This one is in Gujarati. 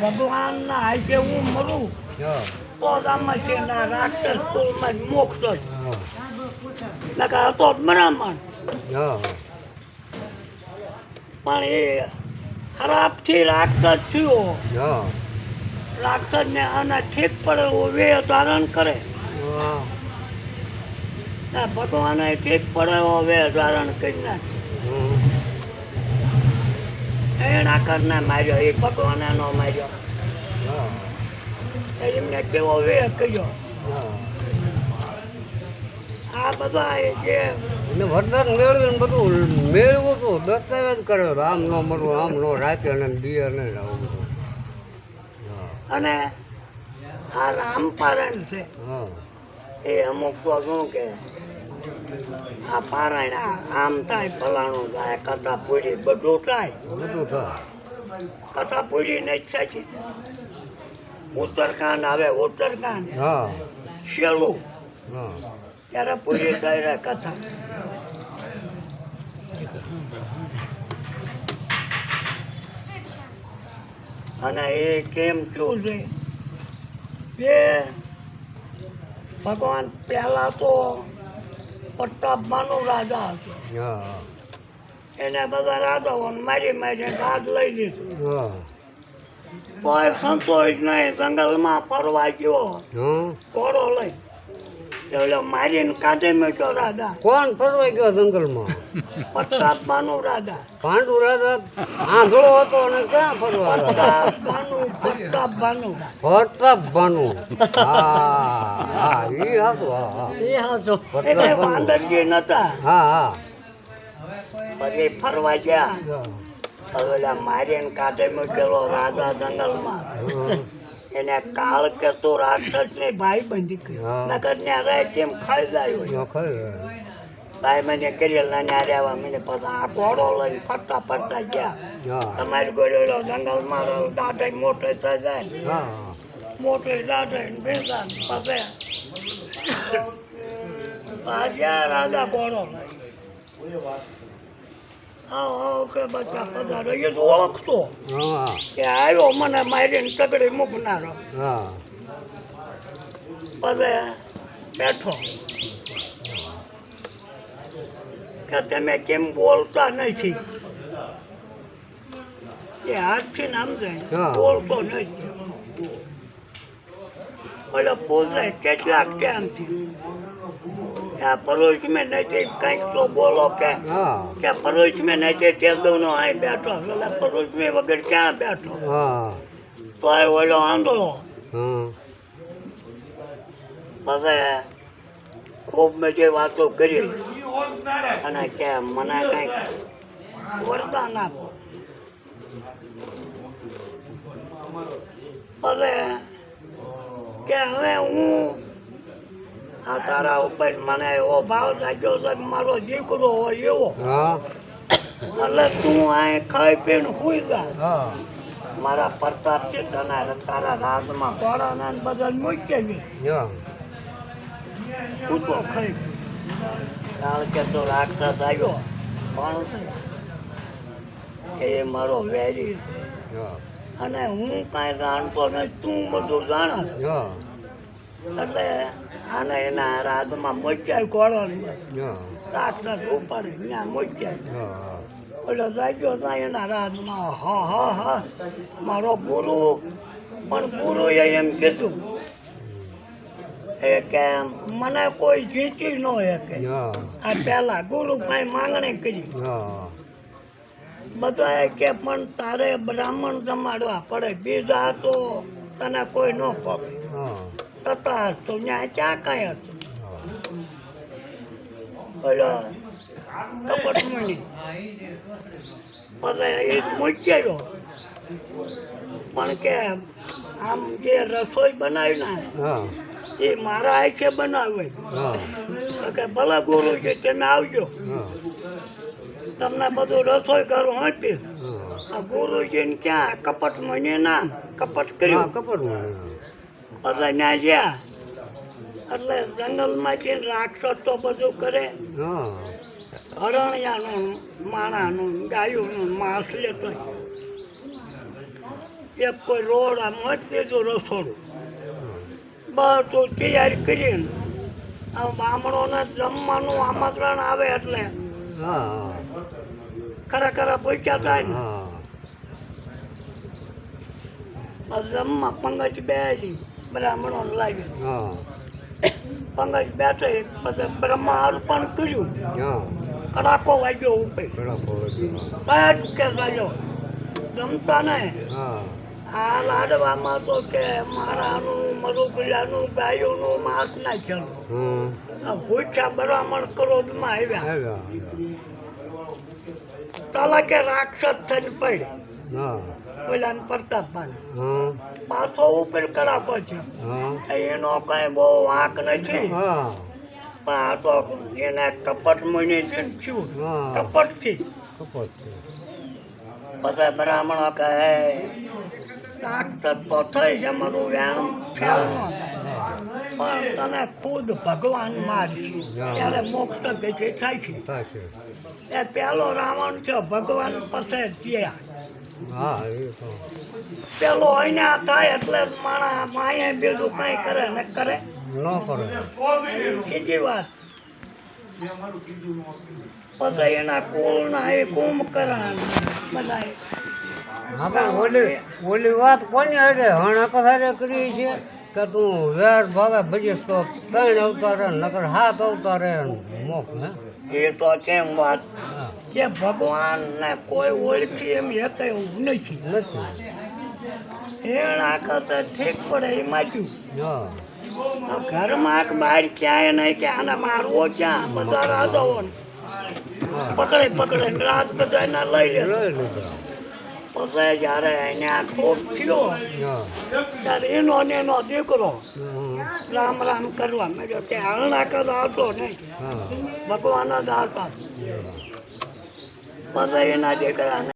ભગવાનના હાથે હું મરું તો જ આમાં છે ના રાક્ષસ કુળમાં મોક્ષ જ નકા હતો બ્રાહ્મણ. પણ એ ખરાબથી રાક્ષસ થયો. રાક્ષસ રાક્ષસને આને ઠીક પડે વે ધારણ કરે. ને ભગવાને ઠીક પડે વેહ ધારણ કરી નાખે. એના માર્યો એ ભગવાને નો માર્યો. એમને કેવો વેહ કર્યો. આ બધા જે એટલે વરદાન મેળવીને બધું મેળવું તો દસ્તાવેજ કર્યો આમ નો મળવું આમ નો રાતે અને દિયે ને આવું બધું અને આ રામપારણ છે. એ અમુક તો શું કે આ પારાયણા આમ થાય ફલાણું થાય કથા પૂરી બધું થાય. કથા પૂરી નહીં થાય ઉત્તરકાંડ આવે ઉત્તરકાંડ. શેલું ત્યારે પૂરી થઈ રહે કથા. અને એ કેમ થયું છે? કે ભગવાન પહેલા તો પ્રતાપમાનું રાજા હતો. એને બધા રાજાઓને મારી મારીને રાજ લઈ લીધું. કોઈ સંતોષ નહીં જંગલમાં ફરવા ગયો. ઘોડો લઈ. એટલે મારીને કાઢી મૂક્યો રાધા. કોણ ફરવા ગયો જંગલમાં? પ્રતાપમાનું રાજા પાંડુ રાજા આંધળો હતો અને ક્યાં ફરવા? પ્રતાપમાનું પ્રતાપમાનું પ્રતાપ ભાનુ હા હા ઈ હાસો હા ઈ હાસો એટલે વાંદરજી નતા. હા હા. પછી ફરવા ગયા. હવે મારીને કાઢી મૂકેલો રાજા જંગલમાં. એને કાળ કે તો રાક્ષસ ને ભાઈ બંધી કર્યો નગર ને રહે તેમ ખાઈ જાય હોય હા, ખરી. ભાઈ મને કરેલા ને આવ્યા મને પછી આ ઘોડો લઈને ફરતા ફરતા ગયા. તમારી ઘોડો જંગલમાં રહો દાઢે મોટો થઈ જાય મોટો દાઢે ભેગા પાસે રાજા ઘોડો લઈ કે બચ્ચા પધારો. એ તો ઓળખતો. કે આવ્યો મને મારીને તગડી મૂકનારો પછી બેઠો. કે તમે કેમ બોલતા નથી? એ હાથથી ને જાય બોલતો નથી. એટલે પૂછે કેટલાક ટાઈમથી. પરોશ મેં નહીં કંઈક તો બોલો કે કે પરોશ મેં નહીં તે નો અહીં બેઠો પરોશ મેં વગર ક્યાં બેઠો? તો એ ઓલો આંધળો. હા પછી ખૂબ જે વાતો કરી. અને કે મને કંઈક વરદાન આપો. પછી કે હવે હું આ તારા ઉપર મને એવો ભાવ જાગ્યો છે મારો દીકરો હોય એવો. એટલે તું આ ખાઈ પીને સુઈ જા. મારા પ્રતાપ છે તને તારા રાતમાં ઘોડાના બધા મૂકી દે તું તો ખાઈ કારણ કે તો રાક્ષસ આવ્યો. પણ એ મારો વેરી છે. અને હું કાંઈ જાણતો નથી. તું બધું જાણસ એટલે આને એના રાજમાં મોચ્યા ઘોડો રાતના ઉપર ત્યાં મોચ્યા એટલે રાખ્યો ત્યાં એના રાજમાં હા હા હા મારો ગુરુ. પણ ગુરુએ એમ કીધું એ કે મને કોઈ જીતી ન શકે. હા. આ પહેલા ગુરુ ભાઈ માંગણી કરી. બધા બધાએ કે પણ તારે બ્રાહ્મણ જમાડવા પડે. બીજા તો તને કોઈ ન પકડે તથા હતું ત્યાં ક્યાં કાંઈ હતું ઓલો કપટમણી પછી એક મૂક્યો પણ કે આમ જે રસોઈ બનાવી ને એ મારા આંખે બનાવે કે ભલે ગુરુ છે તમે આવજો તમને બધું રસોઈ કરું આપી હા આ ગુરુજીને ક્યાં કપટ મને ના કપટ કર્યું કપડ પછી ત્યાં ગયા એટલે જંગલમાં જઈને રાક્ષસ તો બધું કરે હરણિયાનું માણાનું ગાયુંનું માંસ લેતો એક કોઈ રોડ આ મત દીધું રસોડું. બધું તૈયારી કરીને આ બ્રાહ્મણોને જમવાનું આમંત્રણ આવે એટલે ખરા ખરા પૈસા થાય ને. હા. જમવા પંગજ બેસી બ્રાહ્મણો લાગ્યું. હા. પંગજ બેઠે પછી બ્રહ્મા અર્પણ કર્યું. કડાકો વાગ્યો ઉપર. બસ કે લાગ્યો જમતા ને આ લાડવામાં તો કે મારાનું મરુપીડાનું ગાયોનું માસ નાખેલું હમ. આ ભૂખ્યા બ્રાહ્મણ ક્રોધમાં આવ્યા. તલા કે રાક્ષસ થઈને પડે પેલા પ્રતાપભાઈ. પાછો ઉપર કડાકો છે. એનો કઈ બહુ વાંક નથી. પણ આ તો એના કપટ મને છે ને થયું. કપટથી. બધા બ્રાહ્મણો કહે રાક્ષસ તો થઈ છે મારું વ્યાયામ પણ તમે ખુદ ભગવાનમાં. ત્યારે મોક્ષ થાય છે. થાય છે. એ પેલો રાવણ છે ભગવાન પાસે ત્યાં હા એ તો. પેલો અહીંયા થાય એટલે માણા માયા બીજું કઈ કરે ન કરે? ન કરે. બીજી વાત. પછી એના કુળના એ કુંભકરણ બધા આપણે ઓલી ઓલી વાત કોની અરે હણા કથારે કરી છે કે તું વેર ભાવે ભજીશ તો ત્રણ અવતારે નકર હાથ અવતારે મોક હે? એ તો કેમ વાત? કે ભગવાનને કોઈ ઓળખી એમ હેતા એવું નથી. એના કરતા ઠીક પડે, એ માચ્યું ઘરમાં બહાર ક્યાંય નહીં કે આને મારવો ક્યાં? બધા રાજાઓ પકડે પકડે રાત બધા લઈ લે. પછી જ્યારે એને આ ખોટ થયો, ત્યારે એનો ને એનો દીકરો રામ રામ કરવા મેં કે હરણા કરતો નહીં. ભગવાન જ આવતા. હા પછી એના દીકરાને